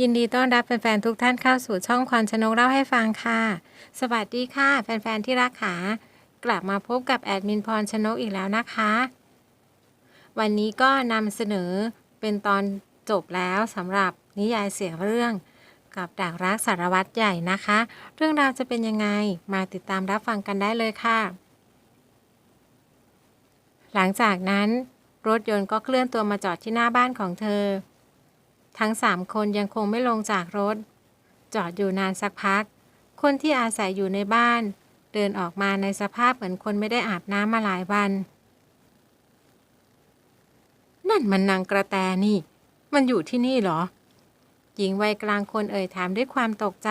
ยินดีต้อนรับแฟนๆทุกท่านเข้าสู่ช่องควันชนกเล่าให้ฟังค่ะ สวัสดีค่ะ แฟนๆที่รักขากลับมาพบกับแอดมินพรชนกอีกแล้วนะคะ วันนี้ก็นำเสนอเป็นตอนจบแล้วสำหรับนิยายเสียงเรื่องกับดักรักสารวัตรใหญ่นะคะ เรื่องราวจะเป็นยังไงมาติดตามรับฟังกันได้เลยค่ะ หลังจากนั้น รถยนต์ก็เคลื่อนตัวมาจอดที่หน้าบ้านของเธอ ทั้งสามคนยังคงไม่ลงจากรถ จอดอยู่นานสักพัก คนที่อาศัยอยู่ในบ้าน เดินออกมาในสภาพเหมือนคนไม่ได้อาบน้ำมาหลายวัน นั่นมันนางกระแตนี่ มันอยู่ที่นี่เหรอ หญิงวัยกลางคนเอ่ยถามด้วยความตกใจ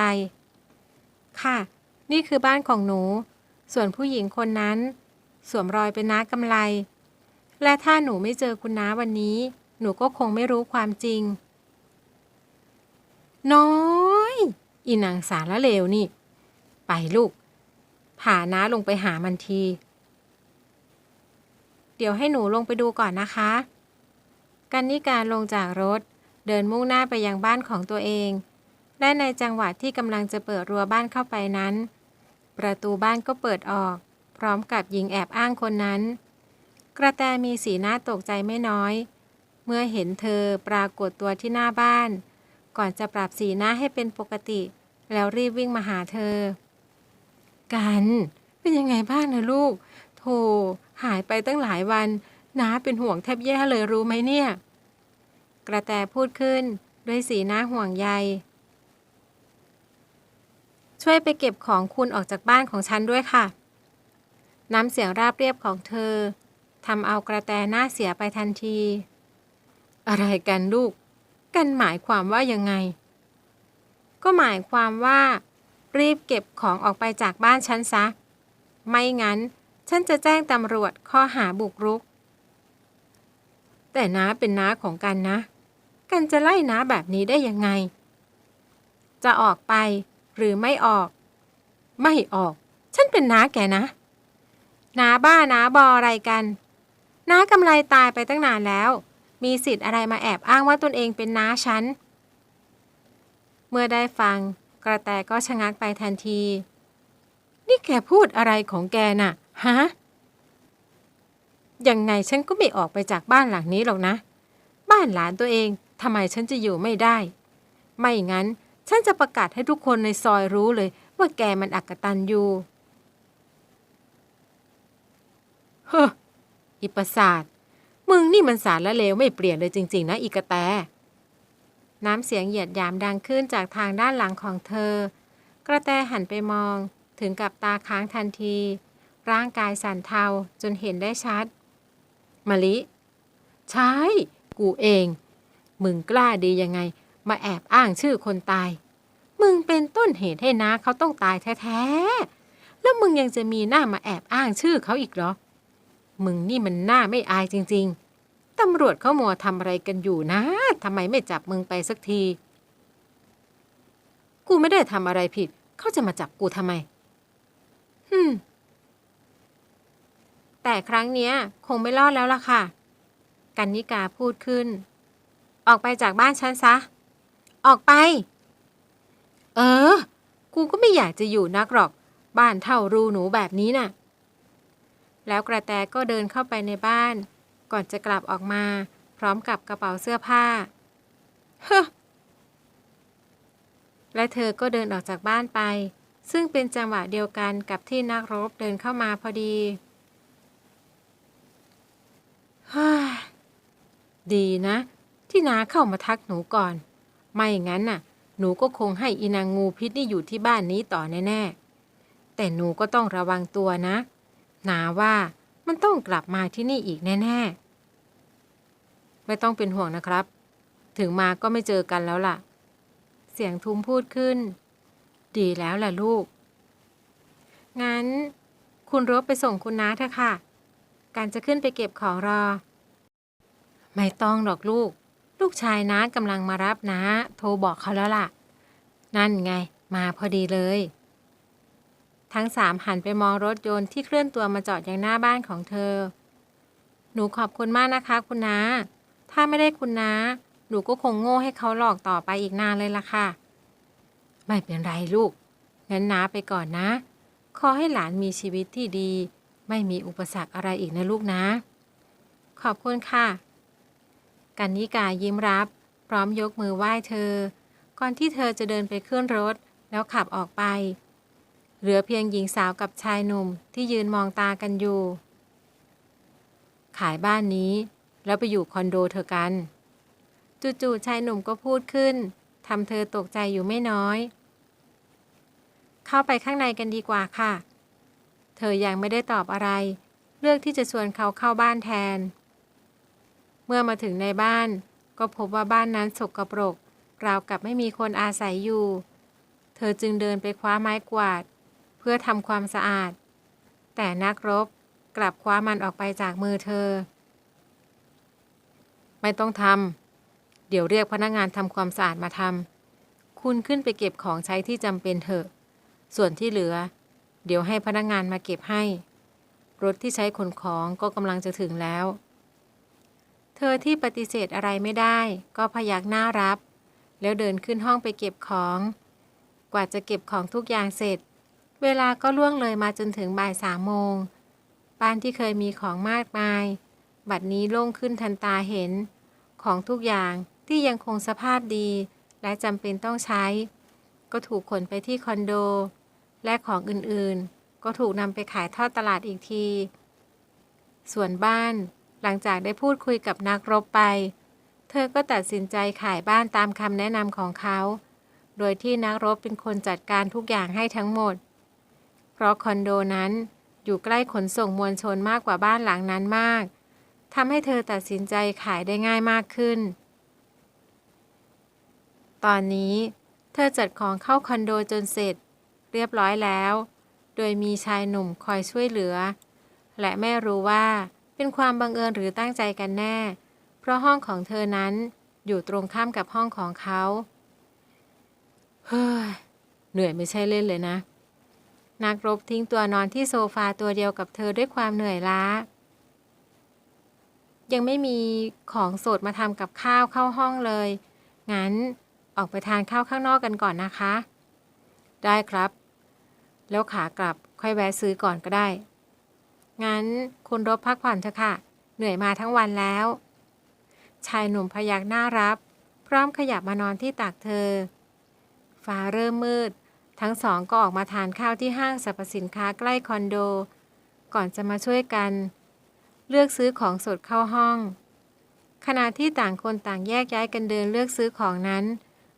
ค่ะ นี่คือบ้านของหนู ส่วนผู้หญิงคนนั้น สวมรอยเป็นน้ากำไรและถ้าหนูไม่เจอคุณน้าวันนี้ หนูก็คงไม่รู้ความจริง น้อย อีนางสารเลวนี่ ไปลูกพาน้าลงไปหามันที เดี๋ยวให้หนูลงไปดูก่อนนะคะ กันนิการลงจากรถ เดินมุ่งหน้าไปยังบ้านของตัวเอง และในจังหวะที่กำลังจะเปิดรั้วบ้านเข้าไปนั้น ประตูบ้านก็เปิดออก พร้อมกับหญิงแอบอ้างคนนั้น กระแตมีสีหน้าตกใจไม่น้อย เมื่อเห็นเธอปรากฏตัวที่หน้าบ้าน ก่อนจะปรับสีหน้าให้เป็นปกติ แล้วรีบวิ่งมาหาเธอ กัน เป็นยังไงบ้างนะลูก โธ่หายไปตั้งหลายวันน้าเป็นห่วงแทบแย่เลยรู้ไหมเนี่ย กระแตพูดขึ้นด้วยสีหน้าห่วงใย ช่วยไปเก็บของคุณออกจากบ้านของฉันด้วยค่ะ น้ำเสียงราบเรียบของเธอทำเอากระแตหน้าเสียไปทันที อะไรกันลูก กันหมายความว่ายังไง ก็หมายความว่า รีบเก็บของออกไปจากบ้านฉันซะ ไม่งั้น ฉันจะแจ้งตำรวจข้อหาบุกรุก แต่น้าเป็นน้าของกันนะ กันจะไล่น้าแบบนี้ได้ยังไง จะออกไปหรือไม่ออก ไม่ออก ฉันเป็นน้าแกนะ น้าบ้าน้าบออะไรกัน น้ากำไรตายไปตั้งนานแล้ว มีสิทธิ์อะไรมาแอบอ้างว่าตนเองเป็นน้าฉัน เมื่อได้ฟัง กระแตก็ชะงักไปทันที นี่แกพูดอะไรของแกน่ะ ฮะ ยังไงฉันก็ไม่ออกไปจากบ้านหลังนี้หรอกนะ บ้านหลานตัวเองทำไมฉันจะอยู่ไม่ได้ ไม่งั้นฉันจะประกาศให้ทุกคนในซอยรู้เลย ว่าแกมันอักตันอยู่ เฮ้ออิปสาท มึงนี่มันสารละเลวไม่เปลี่ยนเลยจริง ๆ นะอีกระแต น้ำเสียงเหยียดหยามดังขึ้นจากทางด้านหลังของเธอ กระแตหันไปมอง ถึงกับตาค้างทันที ร่างกายสั่นเทาจนเห็นได้ชัดมะลิ ใช่ กูเอง มึงกล้าดียังไง มาแอบอ้างชื่อคนตาย มึงเป็นต้นเหตุให้น้าเขาต้องตายแท้ ๆ แล้วมึงยังจะมีหน้ามาแอบอ้างชื่อเขาอีกเหรอ มึงนี่มันหน้าไม่อายจริง ๆ ตำรวจเขามัวทำอะไรกันอยู่นะทำไมไม่จับมึงไปสักที กูไม่ได้ทำอะไรผิด เขาจะมาจับกูทำไมฮึมแต่ครั้งเนี้ย คงไม่รอดแล้วล่ะค่ะ กันนิกาพูดขึ้น ออกไปจากบ้านฉันซะ ออกไป เออ กูก็ไม่อยากจะอยู่นักหรอก บ้านเท่ารูหนูแบบนี้น่ะ แล้วกระแตก็เดินเข้าไปในบ้าน ก่อนจะกลับออกมา พร้อมกับกระเป๋าเสื้อผ้าเฮ้และเธอก็เดินออกจากบ้านไป ซึ่งเป็นจังหวะเดียวกันกับที่นักรบเดินเข้ามาพอดีดีนะ ที่นาเข้ามาทักหนูก่อน ไม่งั้นน่ะ หนูก็คงให้อีนางงูพิษนี่อยู่ที่บ้านนี้ต่อแน่ๆแต่หนูก็ต้องระวังตัวนะ นาว่ามันต้องกลับมาที่นี่อีกแน่ ๆ ไม่ต้องเป็นห่วงนะครับ ถึงมาก็ไม่เจอกันแล้วล่ะ เสียงทุ้มพูดขึ้น ดีแล้วล่ะลูก งั้น คุณรบไปส่งคุณน้าเถอะค่ะ การจะขึ้นไปเก็บของรอ ไม่ต้องหรอกลูก ลูกชายน้ากำลังมารับน้า โทรบอกเขาแล้วล่ะ นั่นไง มาพอดีเลย ทั้งสามหันไปมองรถยนต์ที่เคลื่อนตัวมาจอดอยังหน้าบ้านของเธอ หนูขอบคุณมากนะคะคุณน้าถ้าไม่ได้คุณน้าหนูก็คงโง่ให้เขาหลอกต่อไปอีกนานเลยล่ะค่ะ ไม่เป็นไรลูก งั้นน้าไปก่อนนะ ขอให้หลานมีชีวิตที่ดี ไม่มีอุปสรรคอะไรอีกนะลูกนะ ขอบคุณค่ะกันนิกายิ้มรับ พร้อมยกมือไหว้เธอ ก่อนที่เธอจะเดินไปขึ้นรถ แล้วขับออกไป เหลือเพียงหญิงสาวกับชายหนุ่มที่ยืนมองตากันอยู่ ขายบ้านนี้ แล้วไปอยู่คอนโดเธอกัน จู่ๆชายหนุ่มก็พูดขึ้นทำเธอตกใจอยู่ไม่น้อย เข้าไปข้างในกันดีกว่าค่ะ เธอยังไม่ได้ตอบอะไร เลือกที่จะชวนเขาเข้าบ้านแทน เมื่อมาถึงในบ้าน ก็พบว่าบ้านนั้นสกปรกราวกับไม่มีคนอาศัยอยู่ เธอจึงเดินไปคว้าไม้กวาด พื่อทำความสะอาด แต่นักรบกลับคว้ามันออกไปจากมือเธอ ไม่ต้องทำเดี๋ยวเรียกพนักงานทำความสะอาดมาทำคุณขึ้นไปเก็บของใช้ที่จำเป็นเถอะ ส่วนที่เหลือ เดี๋ยวให้พนักงานมาเก็บให้ รถที่ใช้ขนของก็กำลังจะถึงแล้ว เธอที่ปฏิเสธอะไรไม่ได้ ก็พยักหน้ารับ แล้วเดินขึ้นห้องไปเก็บของ กว่าจะเก็บของทุกอย่างเสร็จ เวลาก็ล่วงเลยมาจนถึงบ่ายสามโมง บ้านที่เคยมีของมากมาย บัดนี้โล่งขึ้นทันตาเห็น ของทุกอย่างที่ยังคงสภาพดี และจำเป็นต้องใช้ ก็ถูกขนไปที่คอนโด และของอื่นๆ ก็ถูกนำไปขายทอดตลาดอีกที ส่วนบ้านหลังจากได้พูดคุยกับนักรบไป เธอก็ตัดสินใจขายบ้านตามคำแนะนำของเขา โดยที่นักรบเป็นคนจัดการทุกอย่างให้ทั้งหมด เพราะคอนโดนั้นอยู่ใกล้ขนส่งมวลชนมากกว่าบ้านหลังนั้นมากทำให้เธอตัดสินใจขายได้ง่ายมากขึ้น ตอนนี้เธอจัดของเข้าคอนโดจนเสร็จ เรียบร้อยแล้ว โดยมีชายหนุ่มคอยช่วยเหลือ และไม่รู้ว่าเป็นความบังเอิญหรือตั้งใจกันแน่ เพราะห้องของเธอนั้นอยู่ตรงข้ามกับห้องของเขา เฮ้ย เหนื่อยไม่ใช่เล่นเลยนะ นักรบทิ้งตัวนอนที่โซฟาตัวเดียวกับเธอด้วยความเหนื่อยล้า ยังไม่มีของสดมาทำกับข้าวเข้าห้องเลย งั้นออกไปทานข้าวข้างนอกกันก่อนนะคะ ได้ครับ แล้วขากลับค่อยแวะซื้อก่อนก็ได้ งั้นคุณรบพักผ่อนเถอะค่ะ เหนื่อยมาทั้งวันแล้ว ชายหนุ่มพยักหน้ารับ พร้อมขยับมานอนที่ตักเธอ ฟ้าเริ่มมืด ทั้งสองก็ออกมาทานข้าวที่ห้างสรรพสินค้าใกล้คอนโด ก่อนจะมาช่วยกัน เลือกซื้อของสดเข้าห้อง ขณะที่ต่างคนต่างแยกย้ายกันเดินเลือกซื้อของนั้น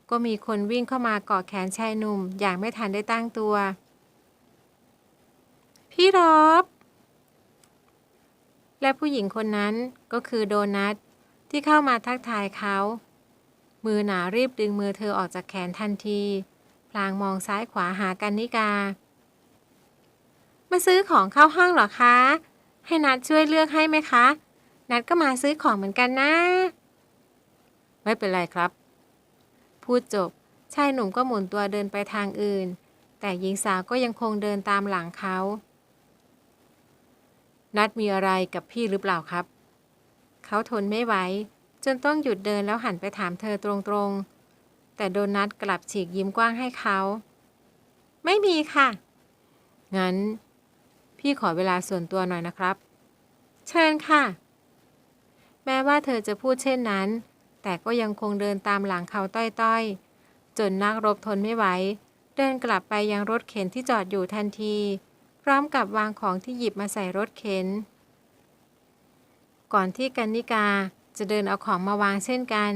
ก็มีคนวิ่งเข้ามาเกาะแขนชายหนุ่ม อย่างไม่ทันได้ตั้งตัว พี่รอบและผู้หญิงคนนั้นก็คือโดนัทที่เข้ามาทักทายเขา มือหนารีบดึงมือเธอออกจากแขนทันที ลางมองซ้ายขวาหากันนิกา มาซื้อของเข้าห้างหรอคะ ให้นัดช่วยเลือกให้ไหมคะ นัดก็มาซื้อของเหมือนกันนะ ไม่เป็นไรครับ พูดจบ ชายหนุ่มก็หมุนตัวเดินไปทางอื่น แต่หญิงสาวก็ยังคงเดินตามหลังเขา นัดมีอะไรกับพี่หรือเปล่าครับ เขาทนไม่ไหวจนต้องหยุดเดินแล้วหันไปถามเธอตรงๆ แต่โดนัทกลับฉีกยิ้มกว้างให้เขา ไม่มีค่ะ งั้น พี่ขอเวลาส่วนตัวหน่อยนะครับ เชิญค่ะ แม้ว่าเธอจะพูดเช่นนั้น แต่ก็ยังคงเดินตามหลังเขาต้อยๆ จนนักรบทนไม่ไหว เดินกลับไปยังรถเข็นที่จอดอยู่ทันที พร้อมกับวางของที่หยิบมาใส่รถเข็น ก่อนที่กันนิกาจะเดินเอาของมาวางเช่นกัน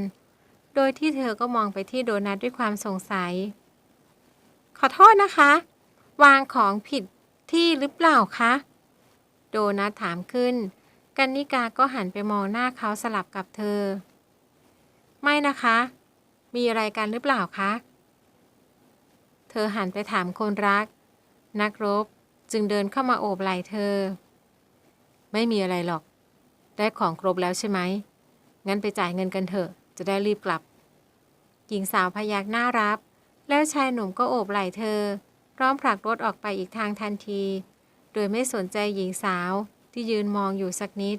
โดยที่เธอก็มองไปที่โดนัทด้วยความสงสัย ขอโทษนะคะ วางของผิดที่หรือเปล่าคะ โดนัทถามขึ้น กันนิกาก็หันไปมองหน้าเขาสลับกับเธอ ไม่นะคะ มีอะไรกันหรือเปล่าคะ เธอหันไปถามคนรัก นักรบจึงเดินเข้ามาโอบไหล่เธอ ไม่มีอะไรหรอก ได้ของครบแล้วใช่ไหม งั้นไปจ่ายเงินกันเถอะ จะได้รีบกลับ หญิงสาวพยักหน้ารับ แล้วชายหนุ่มก็โอบไหล่เธอ พร้อมผลักรถออกไปอีกทางทันที โดยไม่สนใจหญิงสาวที่ยืนมองอยู่สักนิด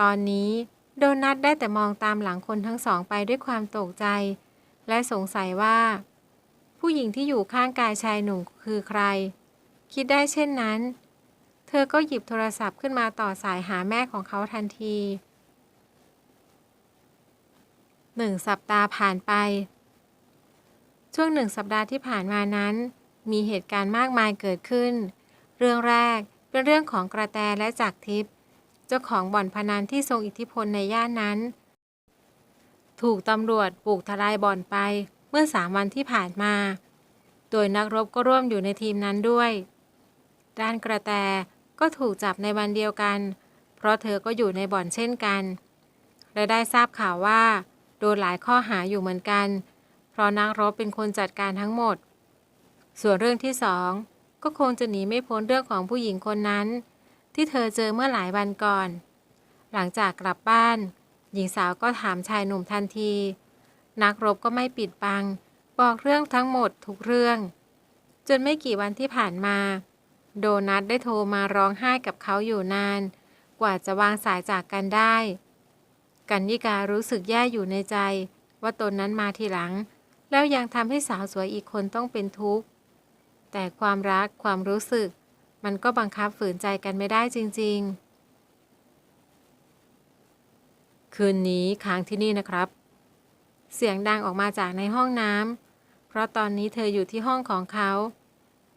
ตอนนี้โดนัทได้แต่มองตามหลังคนทั้งสองไปด้วยความตกใจ และสงสัยว่า ผู้หญิงที่อยู่ข้างกายชายหนุ่มคือใคร คิดได้เช่นนั้น เธอก็หยิบโทรศัพท์ขึ้นมาต่อสายหาแม่ของเขาทันที หนึ่งสัปดาห์ผ่านไป ช่วงหนึ่งสัปดาห์ที่ผ่านมานั้น มีเหตุการณ์มากมายเกิดขึ้น เรื่องแรกเป็นเรื่องของกระแตและจักรทิพย์เจ้าของบ่อนพนันที่ทรงอิทธิพลในย่านนั้น ถูกตำรวจบุกทลายบ่อนไปเมื่อสามวันที่ผ่านมา โดยนักรบก็ร่วมอยู่ในทีมนั้นด้วย ด้านกระแตก็ถูกจับในวันเดียวกัน เพราะเธอก็อยู่ในบ่อนเช่นกัน และได้ทราบข่าวว่า โดนหลายข้อหาอยู่เหมือนกัน เพราะนักรบเป็นคนจัดการทั้งหมด ส่วนเรื่องที่สองก็คงจะหนีไม่พ้นเรื่องของผู้หญิงคนนั้น ที่เธอเจอเมื่อหลายวันก่อน หลังจากกลับบ้าน หญิงสาวก็ถามชายหนุ่มทันที นักรบก็ไม่ปิดบัง บอกเรื่องทั้งหมดทุกเรื่อง จนไม่กี่วันที่ผ่านมา โดนัทได้โทรมาร้องไห้กับเขาอยู่นาน กว่าจะวางสายจากกันได้ กันยิการรู้สึกแย่อยู่ในใจ ว่าตนนั้นมาทีหลัง แล้วยังทำให้สาวสวยอีกคนต้องเป็นทุกข์ แต่ความรักความรู้สึก มันก็บังคับฝืนใจกันไม่ได้จริง ๆ คืนนี้ค้างที่นี่นะครับ เสียงดังออกมาจากในห้องน้ำเพราะตอนนี้เธออยู่ที่ห้องของเขา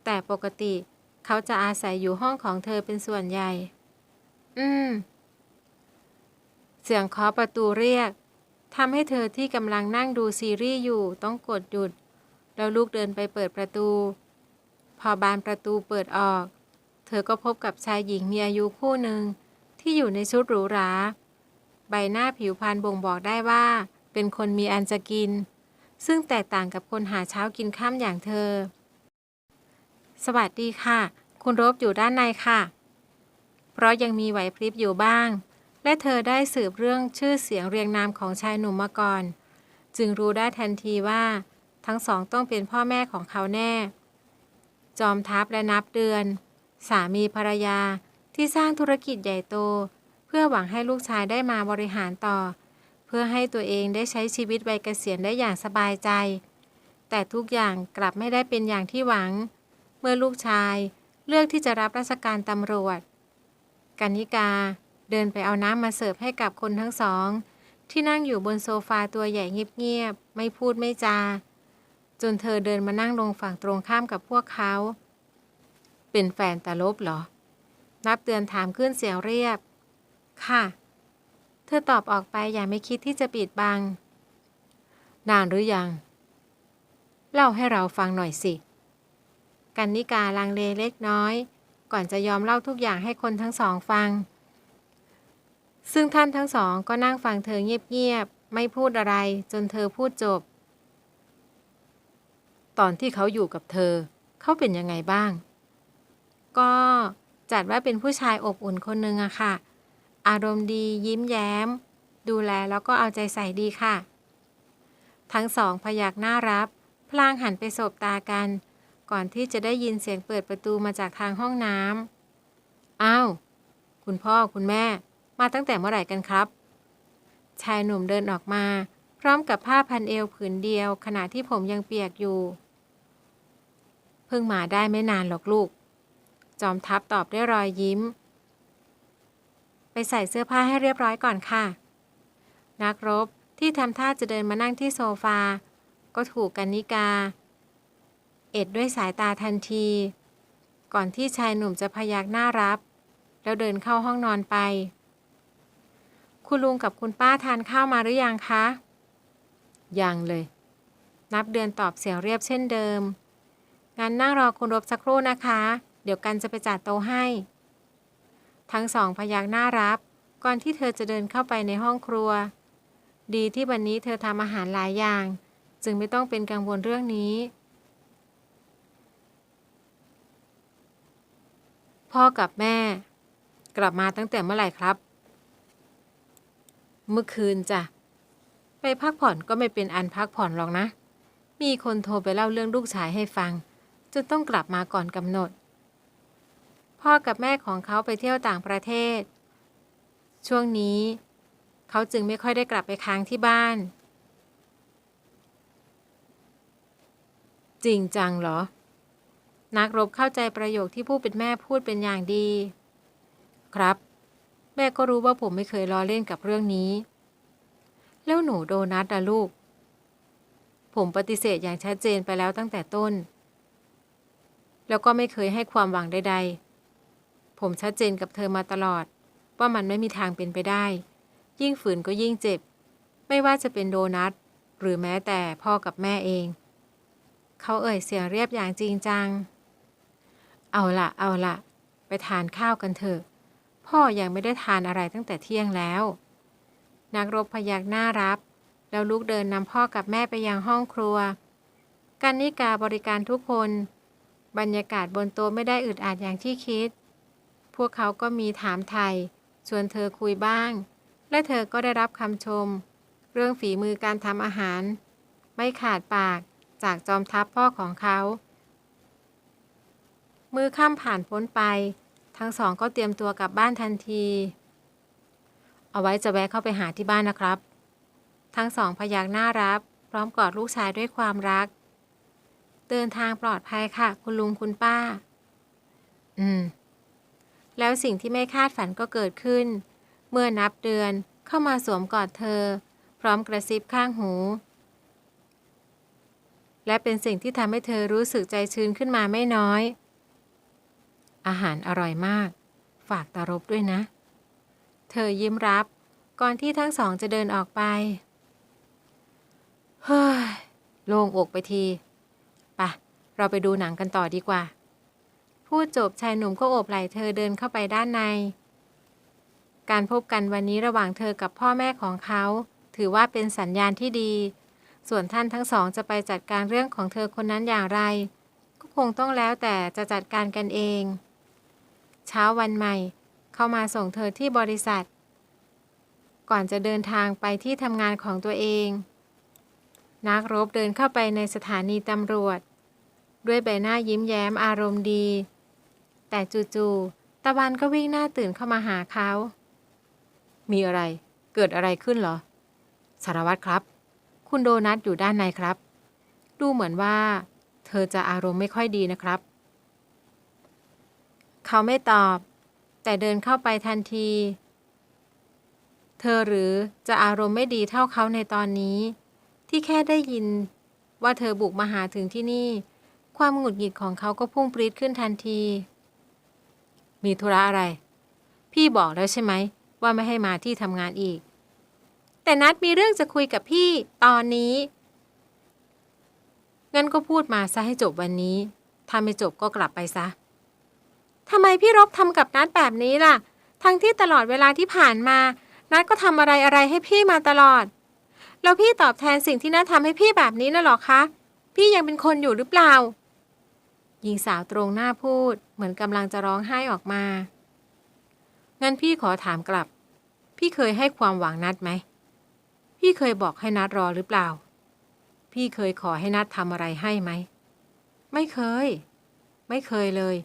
แต่ปกติเขาจะอาศัยอยู่ห้องของเธอเป็นส่วนใหญ่ อืม เสียงเคาะประตูเรียกทำให้เธอที่กำลังนั่งดูซีรีส์อยู่ต้องกดหยุด แล้วลูกเดินไปเปิดประตู พอบานประตูเปิดออก เธอก็พบกับชายหญิงมีอายุคู่หนึ่ง ที่อยู่ในชุดหรูหรา ใบหน้าผิวพรรณบ่งบอกได้ว่า เป็นคนมีอันจะกิน ซึ่งแตกต่างกับคนหาเช้ากินข้ามอย่างเธอ สวัสดีค่ะ คุณรบอยู่ด้านในค่ะ เพราะยังมีไหวพริบอยู่บ้าง และเธอได้สืบเรื่องชื่อเสียงเรียงนามของชายหนุ่มมาก่อน จึงรู้ได้ทันทีว่า ทั้งสองต้องเป็นพ่อแม่ของเขาแน่ จอมทัพและนับเดือน สามีภรรยาที่สร้างธุรกิจใหญ่โต เพื่อหวังให้ลูกชายได้มาบริหารต่อ เพื่อให้ตัวเองได้ใช้ชีวิตวัยเกษียณได้อย่างสบายใจ แต่ทุกอย่างกลับไม่ได้เป็นอย่างที่หวัง เมื่อลูกชายเลือกที่จะรับราชการตำรวจกันิกา เดินไปเอาน้ำมาเสิร์ฟให้กับคนทั้งสอง ที่นั่งอยู่บนโซฟาตัวใหญ่เงียบๆไม่พูดไม่จา จนเธอเดินมานั่งลงฝั่งตรงข้ามกับพวกเขา เป็นแฟนตาลบเหรอ นับเตือนถามขึ้นเสียงเรียบ ค่ะ เธอตอบออกไปอย่างไม่คิดที่จะปิดบัง นานหรือยัง เล่าให้เราฟังหน่อยสิ กันนิกาลังเลเล็กน้อย ก่อนจะยอมเล่าทุกอย่างให้คนทั้งสองฟัง ซึ่งท่านทั้งสองก็นั่งฟังเธอเงียบๆ ไม่พูดอะไรจนเธอพูดจบ ตอนที่เขาอยู่กับเธอ เขาเป็นยังไงบ้าง ก็จัดว่าเป็นผู้ชายอบอุ่นคนหนึ่งอะค่ะ อารมณ์ดียิ้มแย้ม ดูแลแล้วก็เอาใจใส่ดีค่ะ ทั้งสองพยักหน้ารับ พลางหันไปสบตากัน ก่อนที่จะได้ยินเสียงเปิดประตูมาจากทางห้องน้ำอ้าว คุณพ่อคุณแม่ มาตั้งแต่เมื่อไหร่กันครับ ชายหนุ่มเดินออกมา พร้อมกับผ้าพันเอวผืนเดียว ขณะที่ผมยังเปียกอยู่ เพิ่งมาได้ไม่นานหรอกลูก จอมทัพตอบด้วยรอยยิ้ม ไปใส่เสื้อผ้าให้เรียบร้อยก่อนค่ะ นักรบที่ทำท่าจะเดินมานั่งที่โซฟา ก็ถูกกันนิกา เอ็ดด้วยสายตาทันที ก่อนที่ชายหนุ่มจะพยักหน้ารับ แล้วเดินเข้าห้องนอนไป คุณลุงกับคุณป้าทานข้าวมาหรือยังคะ ยังเลย นับเดือนตอบเสียงเรียบเช่นเดิม งั้นนั่งรอคุณรบสักครู่นะคะ เดี๋ยวกันจะไปจัดโต๊ะให้ ทั้งสองพยักหน้ารับ ก่อนที่เธอจะเดินเข้าไปในห้องครัว ดีที่วันนี้เธอทำอาหารหลายอย่าง จึงไม่ต้องเป็นกังวลเรื่องนี้ พ่อกับแม่ กลับมาตั้งแต่เมื่อไหร่ครับ เมื่อคืนจ้ะ ไปพักผ่อนก็ไม่เป็นอันพักผ่อนหรอกนะ มีคนโทรไปเล่าเรื่องลูกชายให้ฟัง จนต้องกลับมาก่อนกำหนด พ่อกับแม่ของเขาไปเที่ยวต่างประเทศ ช่วงนี้ เขาจึงไม่ค่อยได้กลับไปค้างที่บ้าน จริงจังเหรอ นักรบเข้าใจประโยคที่ผู้เป็นแม่พูดเป็นอย่างดี ครับ แม่ก็รู้ว่าผมไม่เคยล้อเล่นกับเรื่องนี้ แล้วหนูโดนัทอะลูก ผมปฏิเสธอย่างชัดเจนไปแล้วตั้งแต่ต้น แล้วก็ไม่เคยให้ความหวังใดๆ ผมชัดเจนกับเธอมาตลอด ว่ามันไม่มีทางเป็นไปได้ ยิ่งฝืนก็ยิ่งเจ็บ ไม่ว่าจะเป็นโดนัทหรือแม้แต่พ่อกับแม่เอง เขาเอ่ยเสียงเรียบอย่างจริงจัง เอาละเอาละไปทานข้าวกันเถอะ พ่อยังไม่ได้ทานอะไรตั้งแต่เที่ยงแล้ว นักรบพยักหน้ารับ แล้วลุกเดินนำพ่อกับแม่ไปยังห้องครัว กันนิกาบริการทุกคน บรรยากาศบนโต๊ะไม่ได้อึดอัดอย่างที่คิด พวกเขาก็มีถามไทยชวนเธอคุยบ้าง และเธอก็ได้รับคำชม เรื่องฝีมือการทำอาหาร ไม่ขาดปากจากจอมทัพพ่อของเขา มือข้ามผ่านพ้นไป ทั้งสองก็เตรียมตัวกลับบ้านทันที เอาไว้จะแวะเข้าไปหาที่บ้านนะครับ ทั้งสองพยักหน้ารับ พร้อมกอดลูกชายด้วยความรัก เดินทางปลอดภัยค่ะ คุณลุงคุณป้า อืม แล้วสิ่งที่ไม่คาดฝันก็เกิดขึ้น เมื่อนับเดือนเข้ามาสวมกอดเธอ พร้อมกระซิบข้างหู และเป็นสิ่งที่ทำให้เธอรู้สึกใจชื้นขึ้นมาไม่น้อย อาหารอร่อยมาก ฝากตารบด้วยนะ เธอยิ้มรับ ก่อนที่ทั้งสองจะเดินออกไป เฮ้ย โล่งอกไปทีปะเราไปดูหนังกันต่อดีกว่า พูดจบชายหนุ่มก็โอบไหล่เธอเดินเข้าไปด้านใน การพบกันวันนี้ระหว่างเธอกับพ่อแม่ของเขา ถือว่าเป็นสัญญาณที่ดี ส่วนท่านทั้งสองจะไปจัดการเรื่องของเธอคนนั้นอย่างไร ก็คงต้องแล้วแต่จะจัดการกันเอง เช้าวันใหม่ เข้ามาส่งเธอที่บริษัท ก่อนจะเดินทางไปที่ทำงานของตัวเอง นักรบเดินเข้าไปในสถานีตำรวจ ด้วยใบหน้ายิ้มแย้มอารมณ์ดี แต่จู่ๆตะวันก็วิ่งหน้าตื่นเข้ามาหาเขา มีอะไร เกิดอะไรขึ้นเหรอ สารวัตรครับ คุณโดนัทอยู่ด้านในครับ ดูเหมือนว่า เธอจะอารมณ์ไม่ค่อยดีนะครับ เขาไม่ตอบ แต่เดินเข้าไปทันที เธอหรือจะอารมณ์ไม่ดีเท่าเขาในตอนนี้ ที่แค่ได้ยิน ว่าเธอบุกมาหาถึงที่นี่ ความหงุดหงิดของเขาก็พุ่งปรีดขึ้นทันที มีธุระอะไร พี่บอกแล้วใช่ไหม ว่าไม่ให้มาที่ทำงานอีก แต่นัดมีเรื่องจะคุยกับพี่ตอนนี้งั้นก็พูดมาซะให้จบวันนี้ ถ้าไม่จบก็กลับไปซะ ทำไมพี่รบทำกับนัดแบบนี้ล่ะ ทั้งที่ตลอดเวลาที่ผ่านมา นัดก็ทำอะไรอะไรให้พี่มาตลอด แล้วพี่ตอบแทนสิ่งที่นัดทำให้พี่แบบนี้น่ะหรอคะ พี่ยังเป็นคนอยู่หรือเปล่า หญิงสาวตรงหน้าพูด เหมือนกำลังจะร้องไห้ออกมา งั้นพี่ขอถามกลับ พี่เคยให้ความหวังนัดไหม พี่เคยบอกให้นัดรอหรือเปล่า พี่เคยขอให้นัดทำอะไรให้ไหม ไม่เคย ไม่เคยเลย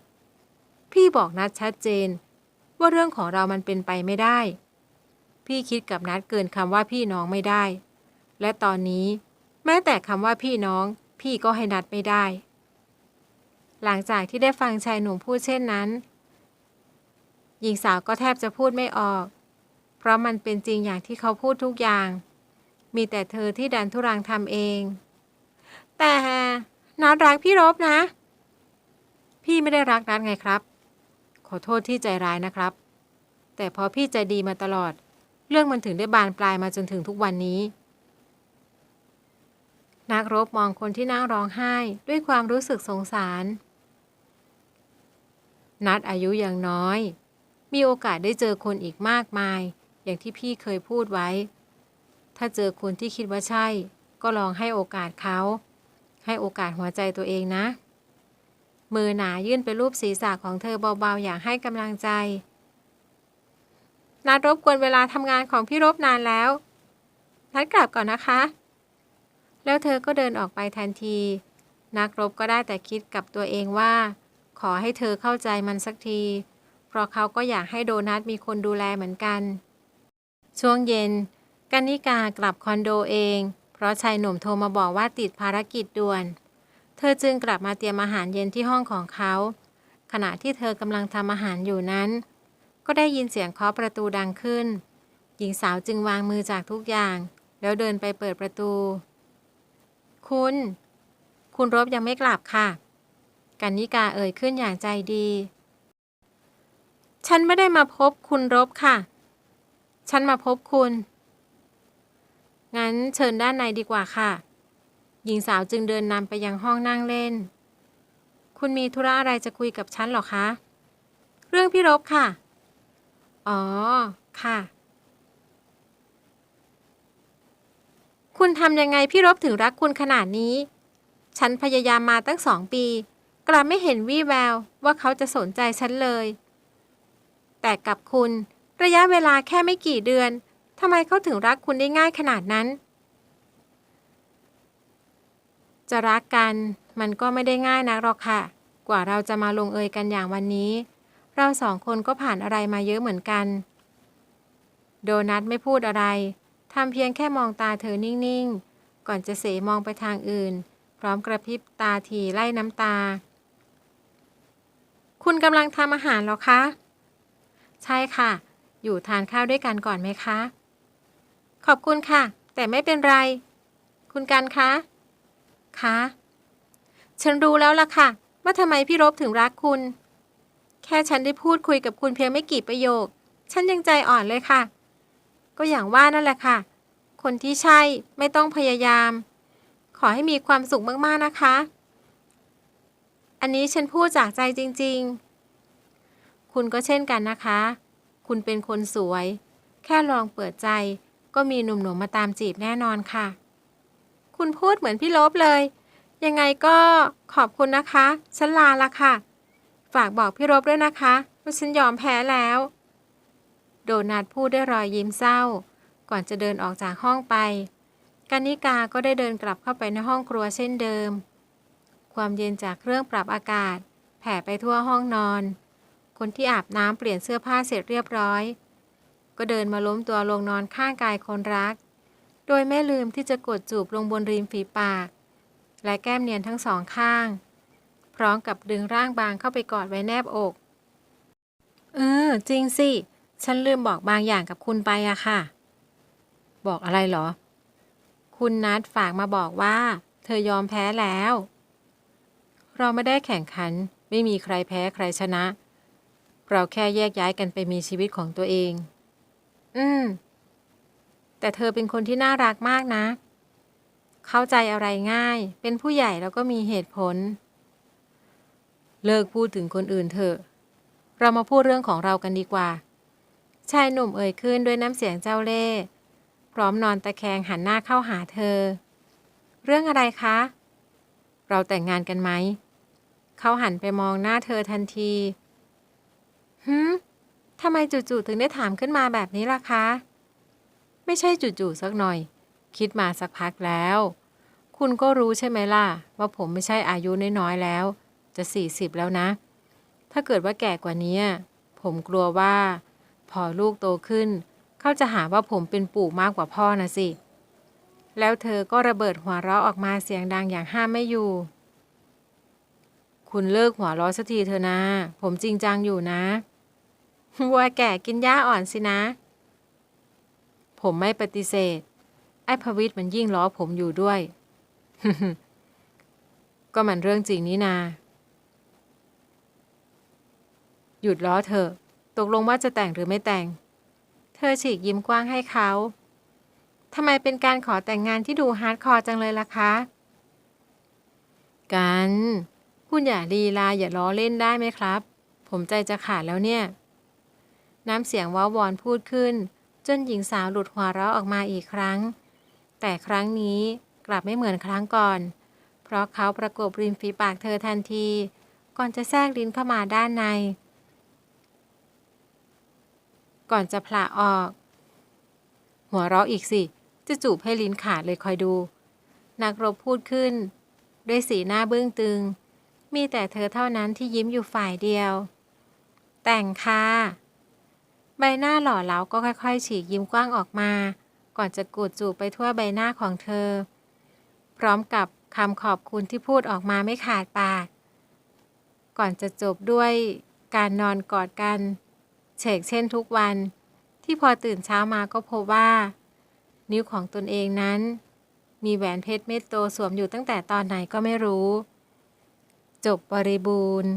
พี่บอกนัดชัดเจน ว่าเรื่องของเรามันเป็นไปไม่ได้ พี่คิดกับนัดเกินคำว่าพี่น้องไม่ได้ และตอนนี้ แม้แต่คำว่าพี่น้อง พี่ก็ให้นัดไม่ได้ หลังจากที่ได้ฟังชายหนุ่มพูดเช่นนั้น หญิงสาวก็แทบจะพูดไม่ออก เพราะมันเป็นจริงอย่างที่เขาพูดทุกอย่าง มีแต่เธอที่ดันทุรังทำเอง แต่นัดรักพี่รบนะ พี่ไม่ได้รักนัดไงครับ ขอโทษที่ใจร้ายนะครับ แต่พอพี่ใจดีมาตลอด เรื่องมันถึงได้บานปลายมาจนถึงทุกวันนี้ นักรบมองคนที่นั่งร้องไห้ด้วยความรู้สึกสงสาร นัดอายุยังน้อย มีโอกาสได้เจอคนอีกมากมาย อย่างที่พี่เคยพูดไว้ ถ้าเจอคนที่คิดว่าใช่ ก็ลองให้โอกาสเขา ให้โอกาสหัวใจตัวเองนะ มือหนายื่นไปรูปศีรษะของเธอเบาๆ อย่างให้กำลังใจ นัดรบกวนเวลาทำงานของพี่รบนานแล้ว นัดกลับก่อนนะคะ แล้วเธอก็เดินออกไปทันที นักรบก็ได้แต่คิดกับตัวเองว่า ขอให้เธอเข้าใจมันสักที เพราะเขาก็อยากให้โดนัทมีคนดูแลเหมือนกัน ช่วงเย็นกันนิกากลับคอนโดเอง เพราะชายหนุ่มโทรมาบอกว่าติดภารกิจด่วน เธอจึงกลับมาเตรียมอาหารเย็นที่ห้องของเขา ขณะที่เธอกำลังทำอาหารอยู่นั้น ก็ได้ยินเสียงเคาะประตูดังขึ้น หญิงสาวจึงวางมือจากทุกอย่าง แล้วเดินไปเปิดประตู คุณ คุณรบยังไม่กลับค่ะ กันนิกาเอ่ยขึ้นอย่างใจดี ฉันไม่ได้มาพบคุณรบค่ะ ฉันมาพบคุณ งั้นเชิญด้านในดีกว่าค่ะ หญิงสาวจึงเดินนำไปยังห้องนั่งเล่น คุณมีธุระอะไรจะคุยกับฉันหรอคะ เรื่องพี่รบค่ะ อ๋อ ค่ะ คุณทำยังไงพี่รบถึงรักคุณขนาดนี้ ฉันพยายามมาตั้งสองปี กลับไม่เห็นวี่แววว่าเขาจะสนใจฉันเลย แต่กับคุณ ระยะเวลาแค่ไม่กี่เดือนทำไมเขาถึงรักคุณได้ง่ายขนาดนั้น จะรักกัน มันก็ไม่ได้ง่ายนักหรอกค่ะ กว่าเราจะมาลงเอยกันอย่างวันนี้ เราสองคนก็ผ่านอะไรมาเยอะเหมือนกัน โดนัทไม่พูดอะไรทำเพียงแค่มองตาเธอนิ่งๆ ก่อนจะเสมองไปทางอื่น พร้อมกระพริบตาทีไล่น้ำตา คุณกำลังทำอาหารหรอคะ ใช่ค่ะ อยู่ทานข้าวด้วยกันก่อนไหมคะ ขอบคุณค่ะ แต่ไม่เป็นไร คุณกันคะ คะฉันรู้แล้วล่ะค่ะ ว่าทำไมพี่รบถึงรักคุณ แค่ฉันได้พูดคุยกับคุณเพียงไม่กี่ประโยค ฉันยังใจอ่อนเลยค่ะ ก็อย่างว่านั่นแหละค่ะ คนที่ใช่ไม่ต้องพยายาม ขอให้มีความสุขมากๆนะคะ อันนี้ฉันพูดจากใจจริง ๆ คุณก็เช่นกันนะคะ คุณเป็นคนสวย แค่ลองเปิดใจก็มีหนุ่มๆมาตามจีบแน่นอนค่ะ คุณพูดเหมือนพี่ลบเลย ยังไงก็ขอบคุณนะคะ ฉันลาละค่ะ ฝากบอกพี่รบด้วยนะคะว่าฉันยอมแพ้แล้ว โดนัทพูดด้วยรอยยิ้มเศร้า ก่อนจะเดินออกจากห้องไปกานิกาก็ได้เดินกลับเข้าไปในห้องครัวเช่นเดิม ความเย็นจากเครื่องปรับอากาศ แผ่ไปทั่วห้องนอน คนที่อาบน้ำเปลี่ยนเสื้อผ้าเสร็จเรียบร้อย ก็เดินมาล้มตัวลงนอนข้างกายคนรัก โดยไม่ลืมที่จะกดจูบลงบนริมฝีปาก และแก้มเนียนทั้งสองข้าง พร้อมกับดึงร่างบางเข้าไปกอดไว้แนบอก เออ จริงสิ ฉันลืมบอกบางอย่างกับคุณไปอะค่ะ บอกอะไรเหรอ คุณนัดฝากมาบอกว่า เธอยอมแพ้แล้ว เราไม่ได้แข่งขัน ไม่มีใครแพ้ใครชนะ เราแค่แยกย้ายกันไปมีชีวิตของตัวเอง อืม แต่เธอเป็นคนที่น่ารักมากนะ เข้าใจอะไรง่าย เป็นผู้ใหญ่แล้วก็มีเหตุผล เลิกพูดถึงคนอื่นเถอะ เรามาพูดเรื่องของเรากันดีกว่า ชายหนุ่มเอ่ยขึ้นด้วยน้ำเสียงเจ้าเล่ห์พร้อมนอนตะแคงหันหน้าเข้าหาเธอ เรื่องอะไรคะ เราแต่งงานกันไหม เขาหันไปมองหน้าเธอทันทีฮึมทำไมจู่ๆถึงได้ถามขึ้นมาแบบนี้ล่ะคะ ไม่ใช่จู่ๆสักหน่อย คิดมาสักพักแล้ว คุณก็รู้ใช่ไหมล่ะ ว่าผมไม่ใช่อายุน้อยๆแล้ว จะสี่สิบแล้วนะ ถ้าเกิดว่าแก่กว่านี้ผมกลัวว่า พอลูกโตขึ้น เขาจะหาว่าผมเป็นปู่มากกว่าพ่อนะสิ แล้วเธอก็ระเบิดหัวเราะออกมาเสียงดังอย่างห้ามไม่อยู่ คุณเลิกหัวเราะสักทีเถอะนะ ผมจริงจังอยู่นะวัวแก่กินหญ้าอ่อนสินะ ผมไม่ปฏิเสธ ไอ้พวิทย์มันยิ่งล้อผมอยู่ด้วย ก็มันเรื่องจริงนี่นา หยุดล้อเถอตกลงว่าจะแต่งหรือไม่แต่ง เธอฉีกยิ้มกว้างให้เขาทำไมเป็นการขอแต่งงานที่ดูฮาร์ดคอร์จังเลยล่ะคะ กัน คุณอย่าลีลาอย่าล้อเล่นได้ไหมครับ ผมใจจะขาดแล้วเนี่ย น้ำเสียงว้าวอนพูดขึ้น จนหญิงสาวหลุดหัวเราะออกมาอีกครั้ง แต่ครั้งนี้กลับไม่เหมือนครั้งก่อน เพราะเขาประกบริมฝีปากเธอทันที ก่อนจะแทรกลิ้นเข้ามาด้านใน ก่อนจะผละออก หัวเราะอีกสิ จะจูบให้ลิ้นขาดเลยคอยดู นักรบพูดขึ้น ด้วยสีหน้าเบื้องตึง มีแต่เธอเท่านั้นที่ยิ้มอยู่ฝ่ายเดียว แต่งค่ะ ใบหน้าหล่อเหลาก็ค่อยๆ ฉีกยิ้มกว้างออกมา ก่อนจะกูดจูบไปทั่วใบหน้าของเธอ พร้อมกับคำขอบคุณที่พูดออกมาไม่ขาดปาก ก่อนจะจบด้วยการนอนกอดกันเฉกเช่นทุกวัน ที่พอตื่นเช้ามาก็พบว่า นิ้วของตนเองนั้น มีแหวนเพชรเม็ดโตสวมอยู่ตั้งแต่ตอนไหนก็ไม่รู้ จบบริบูรณ์